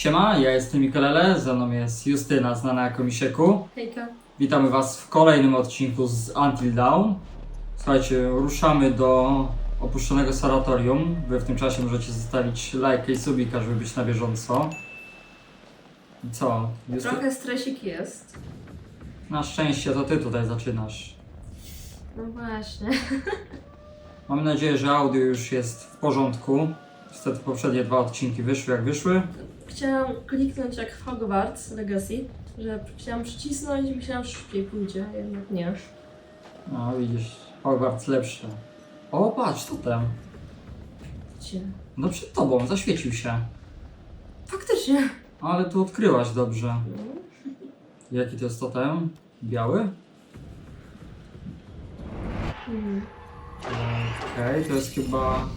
Siema, ja jestem Mikelele, ze mną jest Justyna, znana jako Misieku. Hejka. Witamy Was w kolejnym odcinku z Until Dawn. Słuchajcie, ruszamy do opuszczonego sanatorium. Wy w tym czasie możecie zostawić lajkę i subika, żeby być na bieżąco. I co? Justy... Trochę stresik jest. Na szczęście to Ty tutaj zaczynasz. No właśnie. Mam nadzieję, że audio już jest w porządku. Niestety poprzednie dwa odcinki wyszły jak wyszły. Chciałam kliknąć jak w Hogwarts Legacy, że chciałam przycisnąć i myślałam, że szybciej pójdzie, jednak nie. No widzisz, Hogwarts lepszy. O, patrz, totem. Gdzie? No przed tobą, zaświecił się. Faktycznie. Ale tu odkryłaś dobrze. No. Jaki to jest totem? Biały? Hmm. Okej, to jest chyba...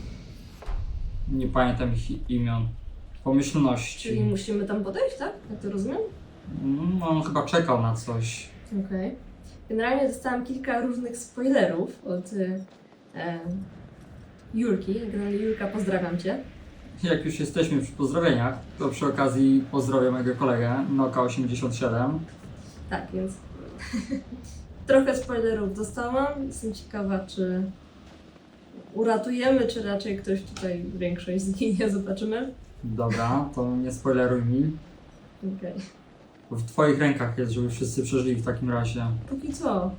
Nie pamiętam ich imion. Pomyślności. Czyli musimy tam podejść, tak? Jak to rozumiem? Mm, on chyba czekał na coś. Okej. Generalnie dostałam kilka różnych spoilerów od y, e, Julki. Generalnie Julka, pozdrawiam Cię. Jak już jesteśmy przy pozdrowieniach, to przy okazji pozdrowię mojego kolegę, Noka87. Tak, więc trochę spoilerów dostałam. Jestem ciekawa, czy uratujemy, czy raczej ktoś tutaj większość zginie. Zobaczymy. Dobra, to nie spoileruj mi. Okej. Bo W twoich rękach jest, żeby wszyscy przeżyli w takim razie. Póki co.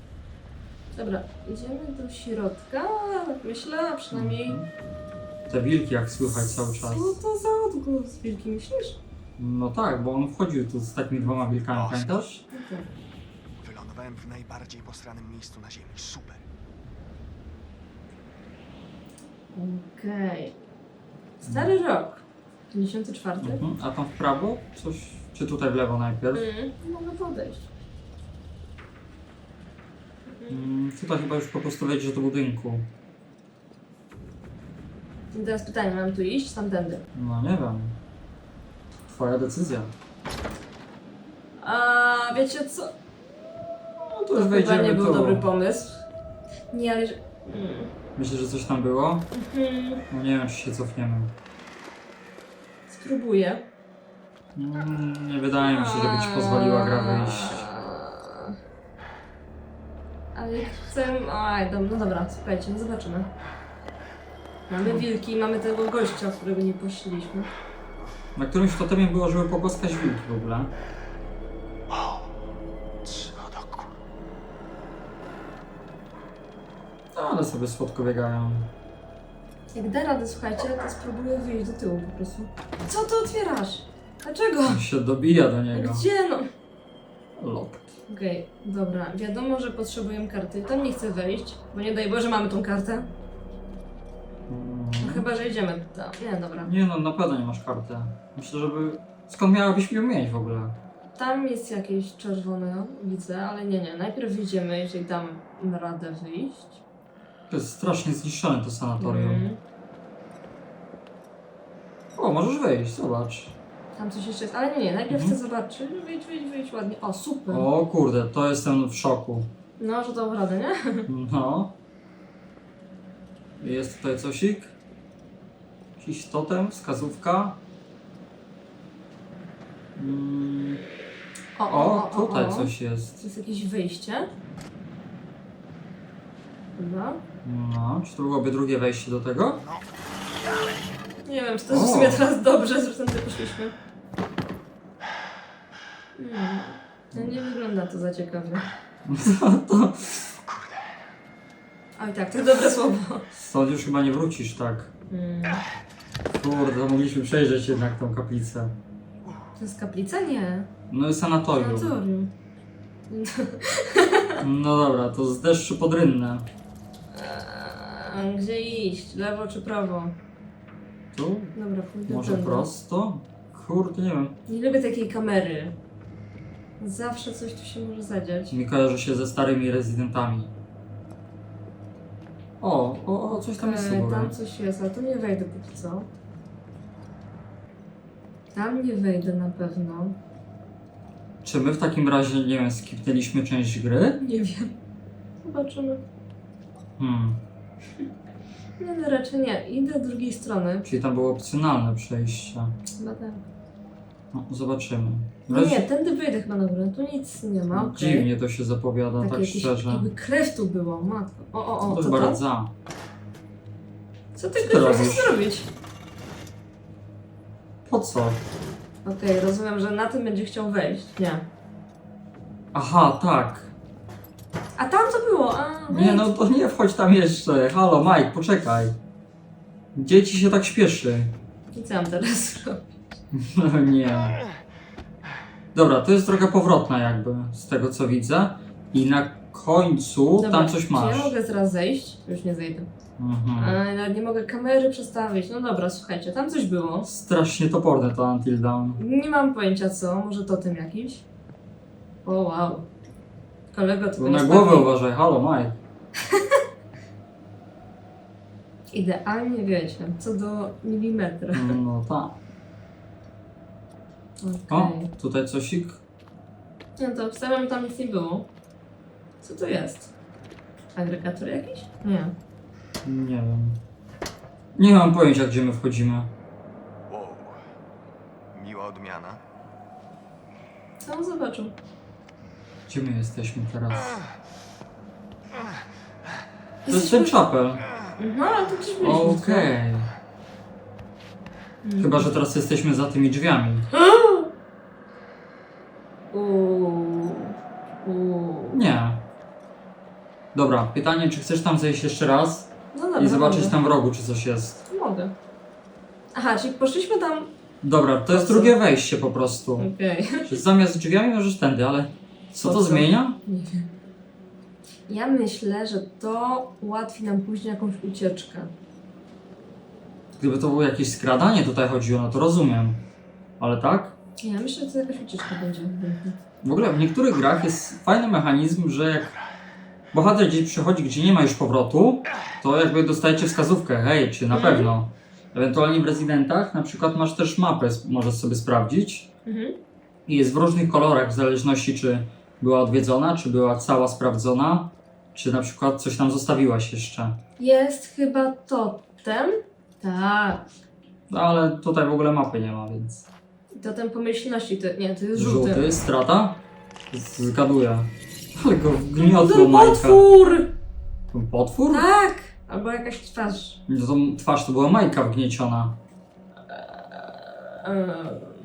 Dobra, idziemy do środka, myślę, a przynajmniej... Te wilki jak słychać cały czas. Co to za odgłos z wilki, myślisz? No tak, bo on wchodził tu z takimi dwoma wilkami, pamiętasz? Tak. Wylądowałem w najbardziej posranym miejscu na Ziemi. Super. Okej. Stary rok. 54. Mhm. A tam w prawo? Coś? Czy tutaj w lewo najpierw? Mm, mogę podejść. Mm, tutaj chyba już po prostu wejdziesz do budynku. I teraz pytanie, mam tu iść? Tamtędy. No nie wiem. Twoja decyzja. A wiecie co? No to To już chyba wejdziemy nie był tu. dobry pomysł. Nie, ale... że- Mm. Myślisz, że coś tam było? Mhm. No nie wiem, czy się cofniemy. Spróbuję. Mm, nie wydaje mi się, żeby ci pozwoliła gra wyjść. Ale chcę... Aj, dom, no dobra, słuchajcie, no zobaczymy. Mamy wilki, mamy tego gościa, którego nie poszliśmy. Na którymś totemie było, żeby pogłaskać wilki w ogóle. No, ale sobie słodko biegają. Jak da radę, słuchajcie, to spróbuję wyjść do tyłu po prostu. Co ty otwierasz? Dlaczego? On się dobija do niego. Gdzie no? Lock. Okej, dobra. Wiadomo, że potrzebujemy karty. Tam nie chcę wejść, bo nie daj Boże mamy tą kartę. Mm. No chyba, że idziemy tam. Nie, dobra. Nie no, na pewno nie masz karty. Myślę, żeby... Skąd miałabyś ją mieć w ogóle? Tam jest jakieś czerwone, widzę, ale nie, nie. Najpierw wyjdziemy, jeżeli dam radę wyjść. To jest strasznie zniszczone to sanatorium. Mhm. O, możesz wejść, zobacz. Tam coś jeszcze jest, ale nie, nie. Najpierw Mhm. chcę zobaczyć. Wyjdź, wyjdź, wyjdź ładnie. O, super. O kurde, to jestem w szoku. No, że to radę, nie? No. Jest tutaj cosik. Jakiś totem, wskazówka. Mm. O, tutaj o. coś jest. To jest jakieś wyjście. Dobra. No, czy to byłoby drugie wejście do tego? No, Nie wiem, czy to jest w O. sumie teraz dobrze, zresztą tutaj poszliśmy. Hmm. No nie wygląda to za ciekawie. kurde. Oj tak, to dobre słowo. Stąd już chyba nie wrócisz, tak. Hmm. Kurde, to mogliśmy przejrzeć jednak tą kaplicę. To jest kaplica? Nie. No i sanatorium. Sanatorium. No dobra, to z deszczu pod rynnę. Gdzie iść? Lewo czy prawo? Tu? Dobra, pójdę Może tędy. prosto? Kurde, nie wiem. Nie lubię takiej kamery. Zawsze coś tu się może zadziać. Mi kojarzy się ze starymi rezydentami. O, o, o, coś tam jest góry. tam coś jest, ale tu nie wejdę póki co. Tam nie wejdę na pewno. Czy my w takim razie, nie wiem, skipnęliśmy część gry? Nie wiem. Zobaczymy. Hmm, Nie, no raczej nie. Idę z drugiej strony. czyli tam było opcjonalne przejście. Chyba tak. No, zobaczymy. No nie, tędy wyjdę chyba dobra, tu nic nie ma, okej. Dziwnie to się zapowiada, Tak, tak jakieś, szczerze. jakby krew tu było, matko. O, o, o, to co to? rdza. Co ty Co ty chcesz robisz? zrobić? Po co? Okej, rozumiem, że na tym będzie chciał wejść. Nie. Aha, tak. A tam co było? A, Nie no, to nie wchodź tam jeszcze. Halo, Mike, poczekaj. Gdzie ci się tak śpieszy? I co mam teraz zrobić? No nie. Dobra, to jest droga powrotna jakby, z tego co widzę. I na końcu tam coś Czy masz. ja mogę zaraz zejść? Już nie zejdę. Mhm. A, nawet nie mogę kamery przestawić. No dobra, słuchajcie, tam coś było. Strasznie toporne to Until Dawn. Nie mam pojęcia co, może to tym jakiś. O wow. Kolego, Bo nie na głowę uważaj, halo Mike. Idealnie wiecie, co do milimetra. No tak. Okej. O, tutaj cosik. No to wstawiam, tam nic nie było. Co to jest? Agregator jakiś? Nie. Nie wiem. Nie mam pojęcia, gdzie my wchodzimy. Wow. Miła odmiana. Co on zobaczył? Gdzie my jesteśmy teraz? To jest ten chapel. No, ale to gdzieś byliśmy. Okej. Chyba, że teraz jesteśmy za tymi drzwiami. Uuu. Uuu. Nie. Dobra, pytanie, czy chcesz tam zejść jeszcze raz No dobra, i zobaczyć mogę. tam w rogu, czy coś jest. Mogę. Aha, czyli poszliśmy tam... Dobra, to jest drugie wejście po prostu. Okej. Zamiast drzwiami możesz tędy, ale co to zmienia? Nie wiem. Ja myślę, że to ułatwi nam później jakąś ucieczkę. Gdyby to było jakieś skradanie tutaj chodziło, no to rozumiem. Ale tak? Ja myślę, że to jakaś ucieczka będzie. W ogóle w niektórych grach jest fajny mechanizm, że jak bohater gdzieś przychodzi, gdzie nie ma już powrotu, to jakby dostajecie wskazówkę, hej, czy na Mhm. pewno. Ewentualnie w rezydentach na przykład masz też mapę, możesz sobie sprawdzić Mhm. i jest w różnych kolorach, w zależności czy była odwiedzona, czy była cała sprawdzona, czy na przykład coś tam zostawiłaś jeszcze. Jest chyba totem. Tak. No ale tutaj w ogóle mapy nie ma, więc... Totem pomyślności. To, nie, to jest żółty. Żółty, strata? Z- Zgaduję. Ale go wgniotło Ten Majka. potwór! Potwór? Tak! Albo jakaś twarz. No To twarz to była Majka wgnieciona. Eee,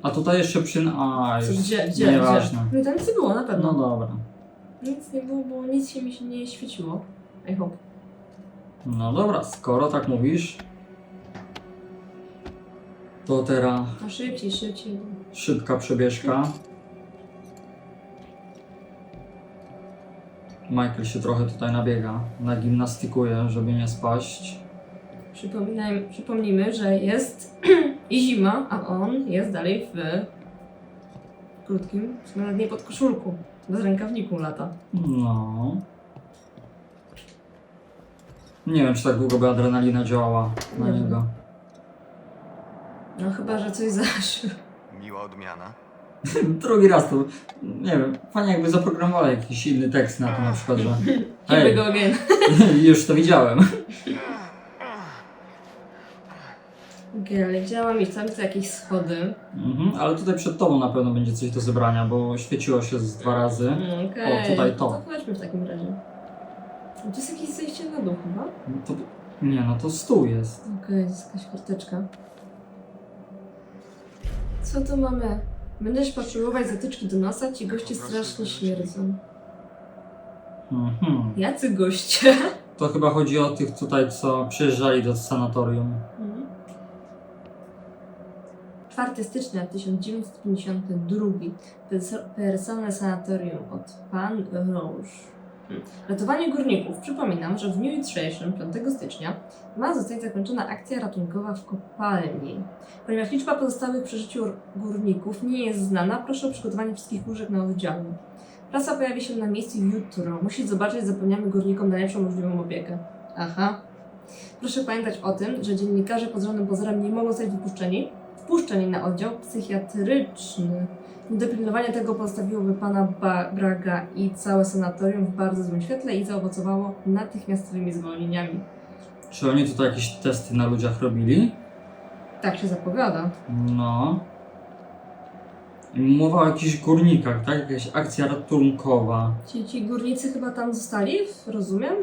A tutaj jeszcze przy... A, co, już gdzie, gdzie, nieważne. gdzie? No tam nic nie było, na pewno. No dobra. Nic nie było, bo nic się mi się nie świeciło. I hope. No dobra, skoro tak mówisz, to teraz No szybciej, szybciej. szybka przebieżka. Michael się trochę tutaj nabiega, nagimnastykuje, żeby nie spaść. Przypominaj, przypomnijmy, że jest i zima, a on jest dalej w krótkim, sumie nawet nie pod koszulku, bez rękawniku lata. No. Nie wiem, czy tak długo by adrenalina działała na Nie wiem. niego. No chyba, że coś zaszło. Miła odmiana. Drugi raz to, nie wiem, fajnie jakby zaprogramowali jakiś inny tekst na to na przykład, że go again. już to widziałem. Gdzie mam iść? Tam są jakieś schody. Mhm, ale tutaj przed tobą na pewno będzie coś do zebrania, bo świeciło się z dwa razy. Mm, Okej, O, tutaj to. To chodźmy w takim razie. To jest jakieś zejście na dół chyba? No To, nie no, to stół jest. Okej, to jest jakaś karteczka. Co tu mamy? Będziesz potrzebować zatyczki do nosa, ci goście strasznie śmierdzą. Mhm. Jacy goście? To chyba chodzi o tych tutaj, co przyjeżdżali do sanatorium. Mhm. 4 stycznia 1952. Perso- Personel sanatorium od Pan Rouge. Ratowanie górników. Przypominam, że w dniu jutrzejszym, 5 stycznia, ma zostać zakończona akcja ratunkowa w kopalni. Ponieważ liczba pozostałych przy życiu górników nie jest znana, proszę o przygotowanie wszystkich łóżek na oddziale. Prasa pojawi się na miejscu jutro. Musi zobaczyć, zapewniamy górnikom najlepszą możliwą opiekę. Aha. Proszę pamiętać o tym, że dziennikarze pod żadnym pozorem nie mogą zostać wypuszczeni, wpuszczeni na oddział psychiatryczny. Niedopilnowanie tego postawiłoby pana ba Braga i całe sanatorium w bardzo złym świetle i zaowocowało natychmiastowymi zwolnieniami. Czy oni tutaj jakieś testy na ludziach robili? Tak się zapowiada. No. Mowa o jakichś górnikach, tak? Jakaś akcja ratunkowa. Ci, ci górnicy chyba tam zostali, rozumiem?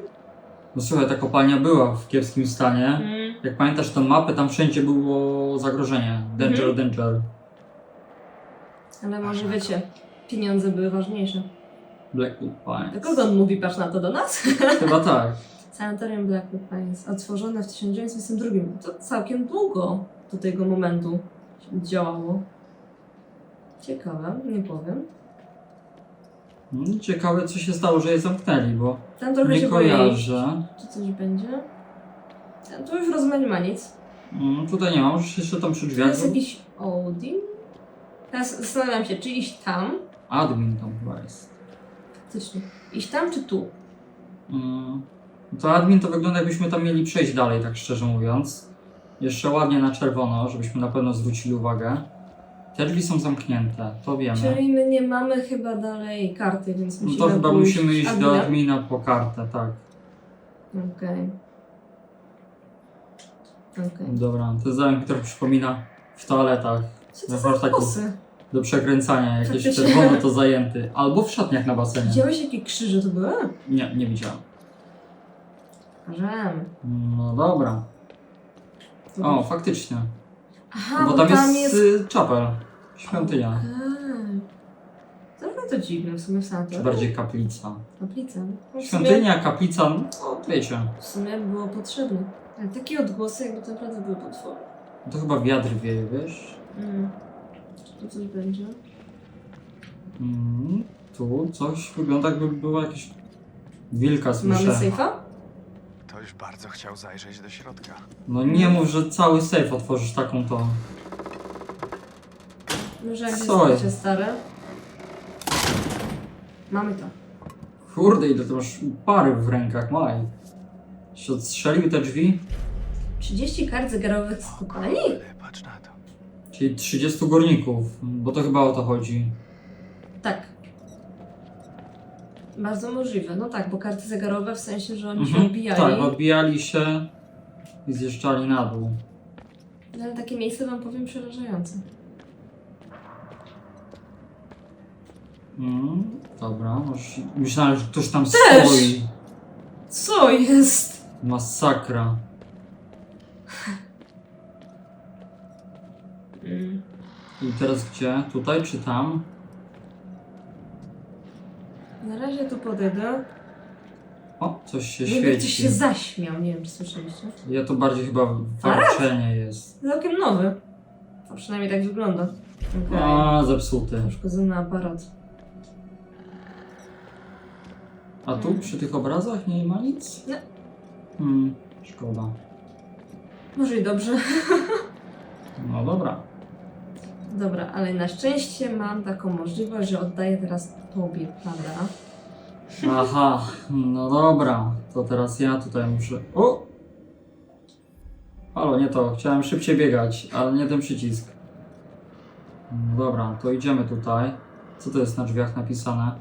No słuchaj, ta kopalnia była w kiepskim stanie. Jak pamiętasz tę mapę, tam wszędzie było zagrożenie. Danger, Mhm. danger. Ale może wiecie, pieniądze były ważniejsze. Blackwood Do Pines. kogo on mówi, patrz na to, do nas? Chyba tak. Sanatorium Blackwood Pines, otworzone w 1922. To całkiem długo do tego momentu działało. Ciekawe, nie powiem. Mm, Ciekawe, co się stało, że je zamknęli, bo Tam trochę nie się boję, kojarzę. czy coś będzie. Tam tu już nie ma nic. Mm, Tutaj nie ma, możesz jeszcze tam przy To drzwiach. jest jakiś Odin? Teraz zastanawiam się, czy iść tam, Admin tam chyba jest. faktycznie, iść tam czy tu? Mm, To admin to wygląda jakbyśmy tam mieli przejść dalej, tak szczerze mówiąc. Jeszcze ładnie na czerwono, żebyśmy na pewno zwrócili uwagę. Te drzwi są zamknięte, to wiemy. Czyli my nie mamy chyba dalej karty, więc No musimy to chyba pójść musimy iść do admina. admina po kartę, tak. Okej. Okej. Dobra, to zamek mi trochę przypomina w toaletach. Co to za? Do przekręcania, jakieś Faktycznie. czerwono to zajęty. Albo w szatniach na basenie. Widziałeś jakie krzyże to były? Nie, nie widziałem. Pokażemy. No dobra. O, faktycznie. Aha, Bo tam jest, y, czapel. Świątynia. Okej. Trochę to dziwne w sumie w Czy bardziej kaplica. Kaplica. No w sumie, Świątynia, kaplica, no wiecie. w sumie było potrzebne. Ale takie odgłosy jakby to naprawdę były potwory. To chyba wiatr wieje, wiesz? Mm. Czy tu coś będzie? Mm, tu coś wygląda jakby była jakaś wilka Mamy słyszę. sejfa? Ktoś bardzo chciał zajrzeć do środka. No nie mów, że cały safe otworzysz taką to. Może jak Co jest stare? Mamy to. Kurde, ile ty masz pary w rękach, maj. Się odstrzelił te drzwi? 30 kart zegarowych z? Ale patrz na to. Czyli 30 górników, bo to chyba o to chodzi. Tak. Bardzo możliwe. No tak, bo karty zegarowe w sensie, że oni się Mhm, odbijali. Tak, odbijali się i zjeżdżali na dół. No, Ale takie miejsce wam powiem przerażające. Mm, dobra, może... myślałem, że ktoś tam Też! stoi. Co jest? Masakra. Mm. I teraz gdzie? Tutaj czy tam? Na razie tu podejdę. O, coś się Nie wiem, ktoś świeci. się zaśmiał, nie wiem czy słyszeliście. Ja to bardziej chyba warczenie jest. Całkiem nowy. To przynajmniej tak wygląda. Okej. A, zepsuty. Uszkodzony aparat. A tu przy tych obrazach nie ma nic? Nie. Hmm, szkoda. Może i dobrze. No dobra. Dobra, ale na szczęście mam taką możliwość, że oddaję teraz tobie, prawda? Aha, no dobra. To teraz ja tutaj muszę. O! Halo, nie to. Chciałem szybciej biegać, ale nie ten przycisk. No dobra, to idziemy tutaj. Co to jest na drzwiach napisane?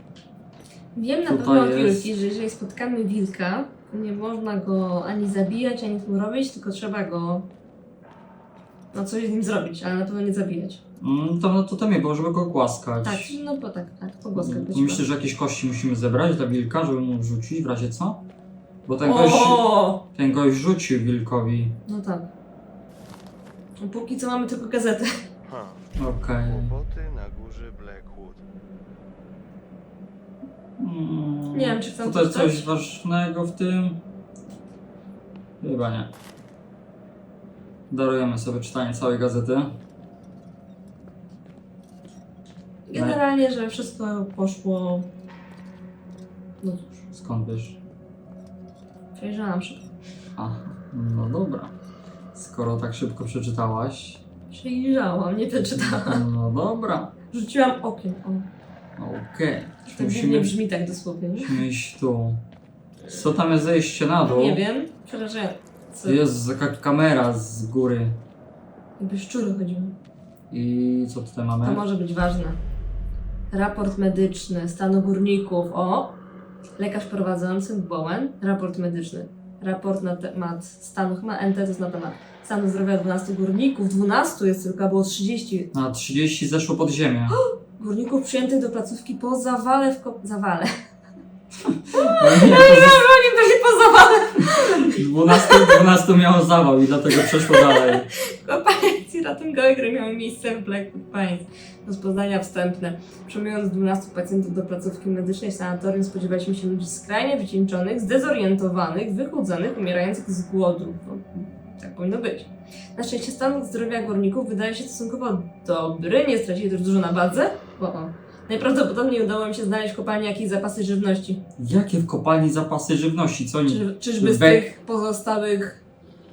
Wiem na pewno od jest- Julki, że jeżeli spotkamy wilka, to nie można go ani zabijać, ani tu robić, tylko trzeba go. No coś z nim zrobić, ale na pewno nie zabijać. Mm, to, no to tam nie było, żeby go głaskać. Tak, no bo tak, tak, pogłaskać Mm. Myślę, że jakieś kości musimy zebrać dla wilka, żeby mu wrzucić w razie co? Bo ten gość, ten gość rzucił wilkowi. No tak. Póki co mamy tylko gazetę. Okej. Kłopoty na górze Blackwood. Mm, Nie wiem, czy chcę Tutaj coś coś ważnego w tym? Chyba nie. Darujemy sobie czytanie całej gazety. Generalnie, że wszystko poszło. No cóż, Skąd wiesz? przejrzałam szybko. A, no dobra. Skoro tak szybko przeczytałaś, Przejrzałam, nie przeczytałam. no dobra. Rzuciłam okiem. O, Okej. to nie Musimy, brzmi tak dosłownie. nie? iść tu. Co tam jest zejście na dół? Nie wiem. Przerażające. Jest taka kamera z góry. Jakby szczury chodziły. I co tutaj mamy? To może być ważne. Raport medyczny stanu górników. O! Lekarz prowadzący Bowen. Raport medyczny. raport na temat stanu, chyba NT to jest na temat stanu zdrowia 12 górników. 12 jest tylko, a było 30 Na 30 zeszło pod ziemię. górników przyjętych do placówki po zawale w ko- zawale. No nie, to Oni byli po zawale 12, 12 miało zawał i dlatego przeszło dalej. kopalni ratunkowe, które miały miejsce w Blackwood Pines. Rozpoznania wstępne. Przemiłując 12 pacjentów do placówki medycznej w sanatorium spodziewaliśmy się ludzi skrajnie wycieńczonych, zdezorientowanych, wychudzonych, umierających z głodu. No, tak powinno być. Na szczęście stan zdrowia górników wydaje się stosunkowo dobry, nie stracili też dużo na wadze. Najprawdopodobniej udało mi się znaleźć w kopalni jakieś zapasy żywności. Jakie w kopalni zapasy żywności? Co oni? Czy, czyżby z tych pozostałych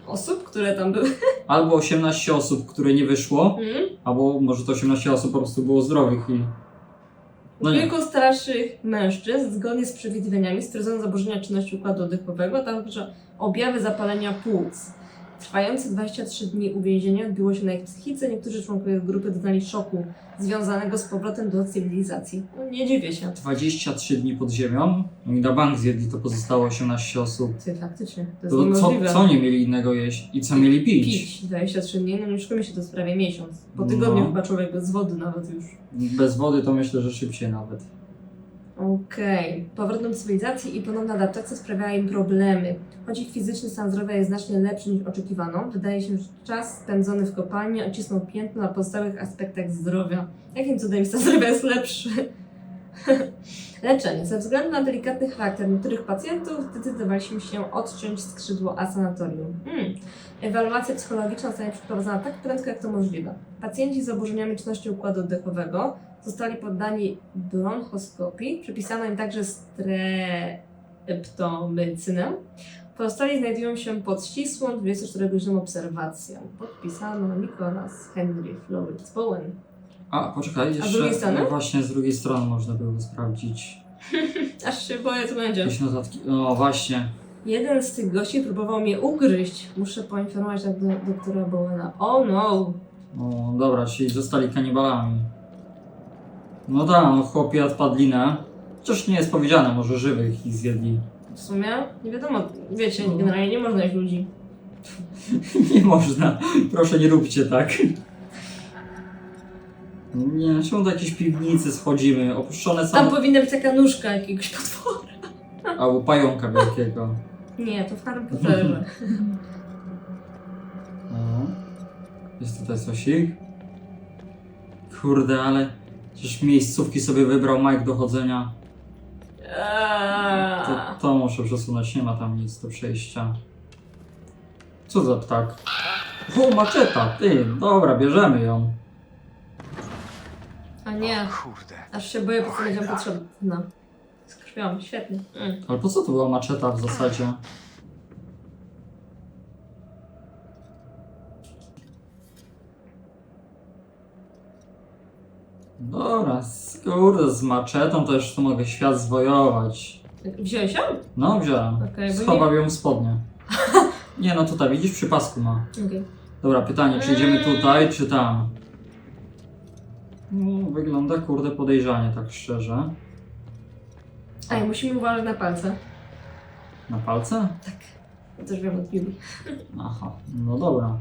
osób, które tam były? Albo 18 osób, które nie wyszło, Hmm? albo może to 18 osób po prostu było zdrowych i... No nie. Kilku starszych mężczyzn, zgodnie z przewidywaniami, stwierdzono zaburzenia czynności układu oddechowego, a także objawy zapalenia płuc. Trwające 23 dni uwięzienia odbiło się na ich psychice. Niektórzy członkowie grupy doznali szoku związanego z powrotem do cywilizacji. No, nie dziwię się. 23 dni pod ziemią. Oni na bank zjedli, to pozostało 18 osób. Ty, faktycznie, to jest To co, niemożliwe. co nie mieli innego jeść i co mieli pić? Pić 23 dni, no już mi się to jest prawie miesiąc. Po tygodniu No. chyba człowiek bez wody nawet już. Bez wody to myślę, że szybciej nawet. Okej. Powrót do cywilizacji i ponowna adaptacja sprawiała im problemy. Choć ich fizyczny stan zdrowia jest znacznie lepszy niż oczekiwano, wydaje się, że czas spędzony w kopalni odcisnął piętno na pozostałych aspektach zdrowia. Jakim cudem ich stan zdrowia jest lepszy? Leczenie. Ze względu na delikatny charakter niektórych pacjentów zdecydowaliśmy się odciąć skrzydło A sanatorium. Hmm. Ewaluacja psychologiczna zostanie przeprowadzona tak prędko, jak to możliwe. Pacjenci z zaburzeniami czynności układu oddechowego zostali poddani bronchoskopii. Przepisano im także streptomycynę. Pozostali znajdują się pod ścisłą 24-godzinną obserwacją. Podpisano Nicholas Henry Florence Bowen. A, poczekaj, jeszcze drugiej strony? właśnie z drugiej strony można było sprawdzić Aż się boję, co będzie. jakieś notatki. No właśnie. Jeden z tych gości próbował mnie ugryźć. Muszę poinformować do, doktora Bowena. Oh no! O, dobra, czyli zostali kanibalami. No tak, no chłopi odpadlinę. Chociaż nie jest powiedziane, może żywych ich zjedli. W sumie nie wiadomo, wiecie, No. generalnie nie można jeść ludzi. Nie można. Proszę nie róbcie tak. Nie, czemu do jakiejś piwnicy schodzimy? Opuszczone Tam powinna być taka nóżka jakiegoś potwora. Albo pająka wielkiego. Nie, to w Harry Potterze. O. Jest tutaj sosik. Kurde, ale... Przecież miejscówki sobie wybrał Mike do chodzenia. To, Eee. to muszę przesunąć, nie ma tam nic do przejścia. Co za ptak? O, maczeta, ty, dobra, bierzemy ją. A nie, Kurde. aż się boję, po co będzie potrzebna. Z krwią, świetnie. Mm. Ale po co to była maczeta w zasadzie? Dobra, kurde, z maczetą to już to mogę świat zwojować. Wziąłeś ją? No, wziąłem. Okej, bo ją w spodnie. Nie no, tutaj widzisz, przy pasku ma. Okej. Dobra, pytanie, czy idziemy tutaj, czy tam? No, wygląda kurde podejrzanie, tak szczerze. A i musimy uważać na palce. Na palce? To też wiem od Bibi. Aha, no dobra.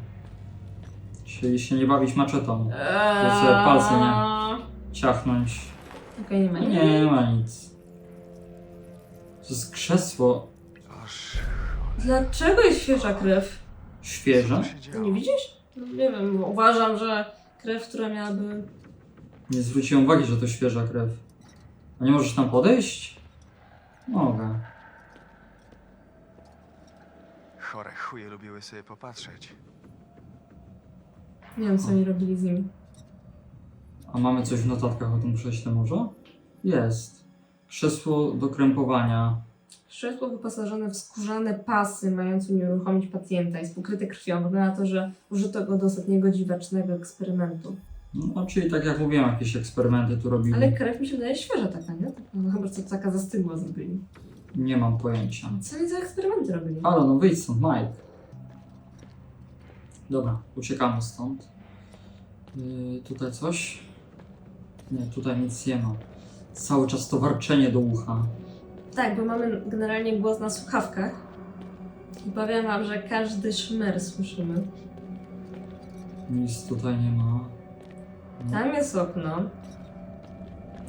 Czyli się nie bawić maczetą. Eee. palce nie. Ciachnąć. Okej, nie ma nic. Nie, nie ma nic. To jest krzesło Dlaczego jest świeża krew? świeże. działo? nie widzisz? No, nie wiem, bo uważam, że krew, która miałaby... Nie zwróciłem uwagi, że to świeża krew. A nie możesz tam podejść? Mogę. Chore chuje lubiły sobie popatrzeć. Nie wiem, co oni robili z nimi. A mamy coś w notatkach o tym krześle może? Jest. Krzesło do krępowania. Krzesło wyposażone w skórzane pasy mające unieruchomić pacjenta jest pokryte krwią. Wygląda na to, że użyto go do ostatniego dziwacznego eksperymentu. No, czyli tak jak mówiłem, jakieś eksperymenty tu robili. Ale krew mi się wydaje świeża taka, nie? Taka, no chyba co taka zastygła zrobili. Nie mam pojęcia. Co oni za eksperymenty robili? Halo, no wyjdź stąd, Mike. Dobra, uciekamy stąd. Yy, tutaj coś? Nie, tutaj nic nie ma. Cały czas to warczenie do ucha. Tak, bo mamy generalnie głos na słuchawkach. I powiem wam, że każdy szmer słyszymy. Nic tutaj nie ma. Tam jest okno.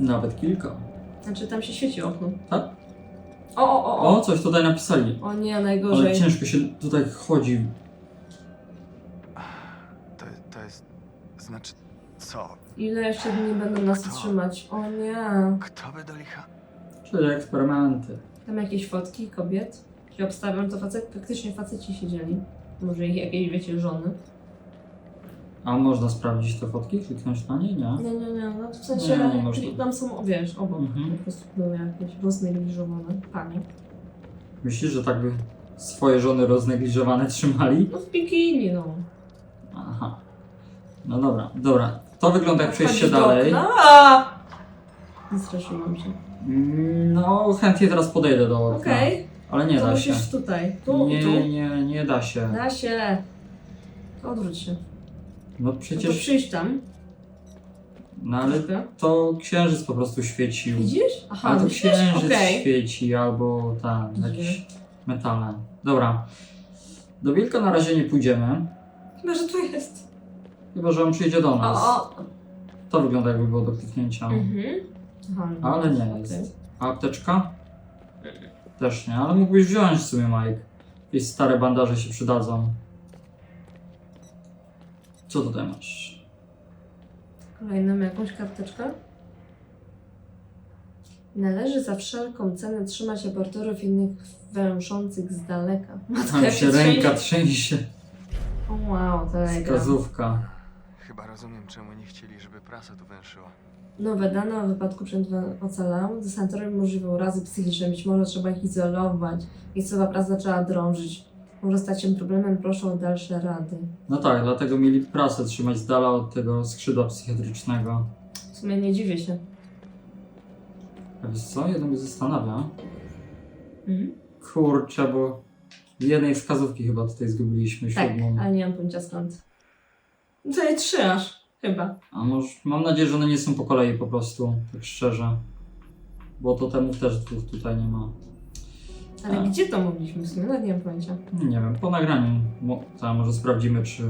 Nawet kilka. Znaczy tam się świeci okno. Tak? O, o, o, o! O, coś tutaj napisali. O nie, Ale najgorzej. ciężko się tutaj chodzi. To, to jest... Znaczy... Co? Ile jeszcze dni będą nas Kto? trzymać? O nie. Kto by do licha? Czyli eksperymenty. Tam jakieś fotki kobiet. Się obstawiam, to facet, faktycznie faceci siedzieli. Może ich jakieś, wiecie, żony. A można sprawdzić te fotki? Kliknąć na nie? Nie. Nie, nie, nie. No to w sensie Nie, nie można. tam są, wiesz, obok. Mhm. Po prostu były jakieś roznegliżowane panie. Myślisz, że tak by swoje żony roznegliżowane trzymali? No w bikini, no. Aha. No dobra, dobra. To wygląda jak przejście Wchodzisz do dalej. okna? A! Zstraszyłam się. No, chętnie teraz podejdę do okna. Okej, Ale nie to da się. musisz tutaj. Tu Nie, tu. nie, nie da się. Da się. To Odwróć się. No No to przecież. przyjść tam. No ale Troszkę. to księżyc po prostu świecił. Widzisz? Aha, A to widzisz? księżyc Okej. świeci albo tam jakieś metale. Dobra. Do wilka na razie nie pójdziemy. Chyba, że tu jest. Chyba, że on przyjdzie do O, nas. o. To wygląda jakby było do kliknięcia. Mhm. Aha, no. Ale nie Okej. jest. A apteczka? Też nie, ale mógłbyś wziąć w sumie, Mike. Jakieś stare bandaże się przydadzą. Co tutaj masz? Kolejną jakąś karteczkę. Należy za wszelką cenę trzymać abortorów innych węszących z daleka. Tam się ręka trzęsie. O wow, to gra. Wskazówka. Chyba rozumiem, czemu nie chcieli, żeby prasa tu węszyła. Nowe dane o wypadku przed ocalałym. Do sanatorium możliwe urazy psychiczne. Być może trzeba ich izolować. Miejscowa prasa zaczęła drążyć. Może stać się problemem, proszę o dalsze rady. No tak, dlatego mieli prasę trzymać z dala od tego skrzydła psychiatrycznego. W sumie nie dziwię się. A wiesz co? Jedno mnie zastanawia. Mhm. Kurczę, bo jednej wskazówki chyba tutaj zgubiliśmy, Tak, siódmą. ale nie mam pojęcia skąd. Tutaj trzy aż, chyba. A może, mam nadzieję, że one nie są po kolei po prostu, tak szczerze. Bo to temu też dwóch tutaj nie ma. Ale A. gdzie to mogliśmy? W sumie nawet nie mam pojęcia. Nie wiem, po nagraniu. Mo, tam może sprawdzimy, czy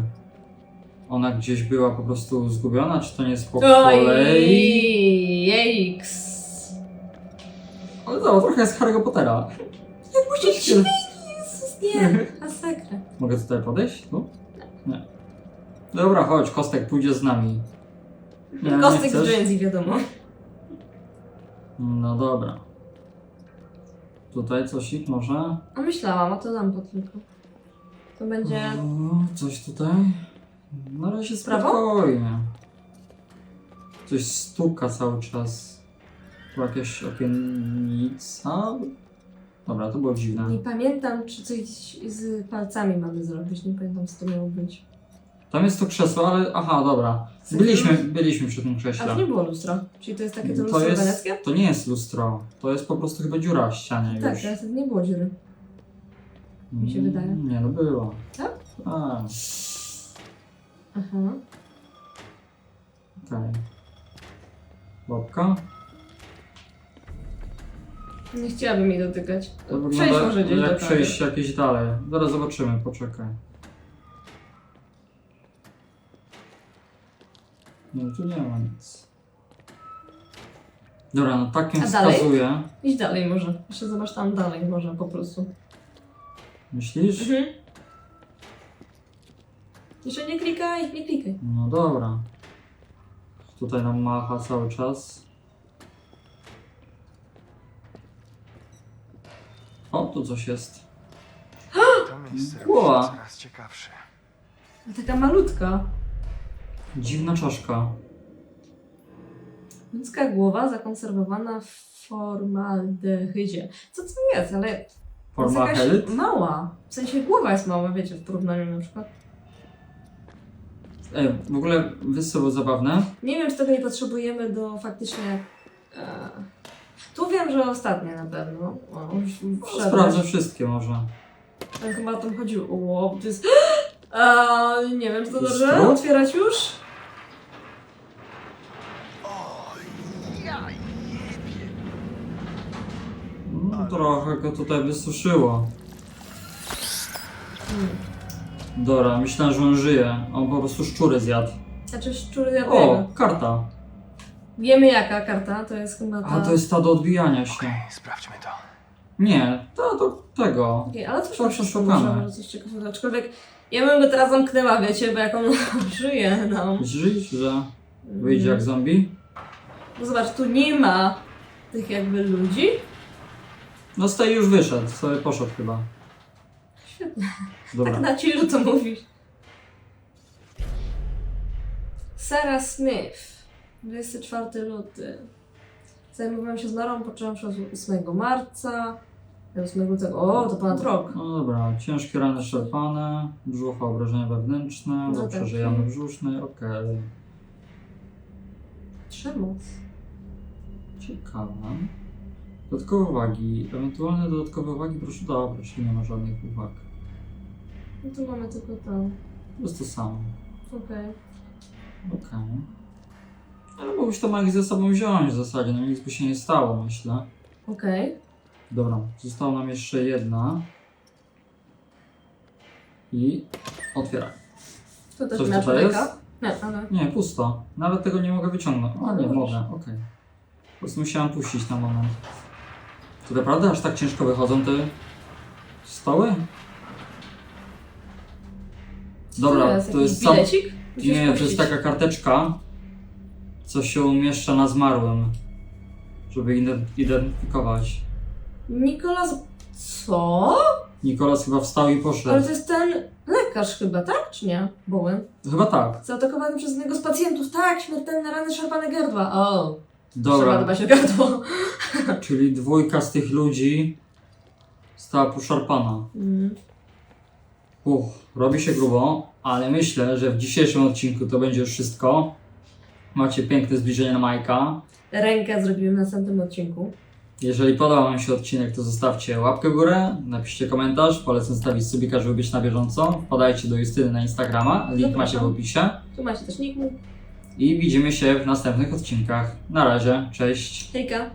ona gdzieś była po prostu zgubiona, czy to nie jest po kolei. Jejks. Ale to trochę jest Harry'ego Pottera. Musisz się Jezus, nie. Masakra. Mogę tutaj podejść? Tu? Nie. Dobra, chodź, Kostek pójdzie z nami. Nie, nie Kostek z chcesz? Wiadomo. No dobra. Tutaj coś ich może? A myślałam, a to lampa tylko. To będzie... O, coś tutaj? Na razie Prawo? spokojnie. Coś stuka cały czas. Tu jakaś okienica? Dobra, to było dziwne. Nie pamiętam, czy coś z palcami mamy zrobić. Nie pamiętam, co to miało być. Tam jest to krzesło, ale... Aha, dobra. Byliśmy, byliśmy przy tym krześle. A to nie było lustro. Czyli to jest takie to To lustro jest, weneckie? to nie jest lustro. To jest po prostu chyba dziura w ścianie Tak, już. wtedy nie było dziury. mi się Mm, wydaje. Nie, no była. Tak? A, Aha. okej. Łapka? Nie chciałabym jej dotykać. To Przejdź wygląda może gdzieś do jak kawy. przejść jakieś dalej. Zaraz zobaczymy, poczekaj. No tu nie ma nic. Dobra, no takiem A dalej? wskazuje. Idź dalej może. Jeszcze zobacz tam dalej może po prostu. Myślisz? Mhm. Jeszcze nie klikaj, nie klikaj. No dobra. Tutaj nam macha cały czas. O, tu coś jest. To miejsce robi się coraz ciekawsze. A taka malutka. Dziwna czaszka. Ludzka głowa zakonserwowana w formaldehydzie. Co to jest? Ale jest jakaś Formaldehyд? mała. W sensie głowa jest mała, wiecie, w porównaniu na przykład. Ej, w ogóle było zabawne? Nie wiem, czy tego nie potrzebujemy do faktycznie... E... Tu wiem, że ostatnie na pewno. O, już No, wszedłeś. sprawdzę wszystkie może. Tam chyba o tym chodziło. Ło, to jest... A, nie wiem, czy to Jest dobrze? Otwierać już? O, ja jebie. No, trochę go tutaj wysuszyło. Dobra, myślałem, że on żyje. On po prostu szczury zjadł. Znaczy szczury O, karta. Wiemy jaka karta, to jest chyba ta... A to jest ta do odbijania się. Okej, sprawdźmy to. Nie, to do tego. Okej, ale coś To tam się szukamy. może, coś ciekawego. Aczkolwiek ja bym go teraz zamknęła, wiecie, bo jak on żyje nam. Myślisz, że wyjdzie jak zombie? No zobacz, tu nie ma tych jakby ludzi. No tej już wyszedł, sobie poszedł chyba. Świetnie. Dobra. Tak na chillu to mówisz. Sarah Smith. 24 luty. Zajmowałam się z Norą począwszy od 8 marca. 8 lutego. O, to ponad rok. No dobra, ciężkie rany szarpane, brzucha, obrażenia wewnętrzne, No no tak. przeżyj jamy brzusznej, okej. Przemoc. Ciekawe. Dodatkowe uwagi, ewentualne dodatkowe uwagi, proszę dobra, jeśli nie ma żadnych uwag. No tu mamy tylko to. To jest to samo. Okej. Okej. Ale mógłbyś to Mike ze sobą wziąć w zasadzie, no nic by się nie stało, myślę. Okej. Dobra, została nam jeszcze jedna. I otwieraj. To też Coś miała tutaj człowieka? Nie, ale... Nie, pusto. Nawet tego nie mogę wyciągnąć. A nie, No mogę, okej. Po prostu musiałem puścić na moment. To naprawdę aż tak ciężko wychodzą te stoły? Dobra, to jest sam... bilecik? Musisz Nie, to jest taka karteczka, co się umieszcza na zmarłym, żeby ident- identyfikować. Nikolas... Co? Nikolas chyba wstał i Ale poszedł. to jest ten lekarz chyba, tak? Czy nie? Bowen. Chyba tak. Zaatakowany przez jednego z pacjentów. Tak, śmiertelne rany szarpane gardła. O, trzeba Dobra, dbać o gardło. czyli dwójka z tych ludzi stała poszarpana. Mm. Uff, robi się grubo, ale myślę, że w dzisiejszym odcinku to będzie już wszystko. Macie piękne zbliżenie na Majka. Rękę zrobimy w następnym odcinku. Jeżeli podobał Wam się odcinek, to zostawcie łapkę w górę, napiszcie komentarz, polecam zostawić subika, żeby być na bieżąco. Wpadajcie do Justyny na Instagrama, link Zapraszam. macie w opisie. Tu macie też nick mój. I widzimy się w następnych odcinkach. Na razie, cześć. Hejka.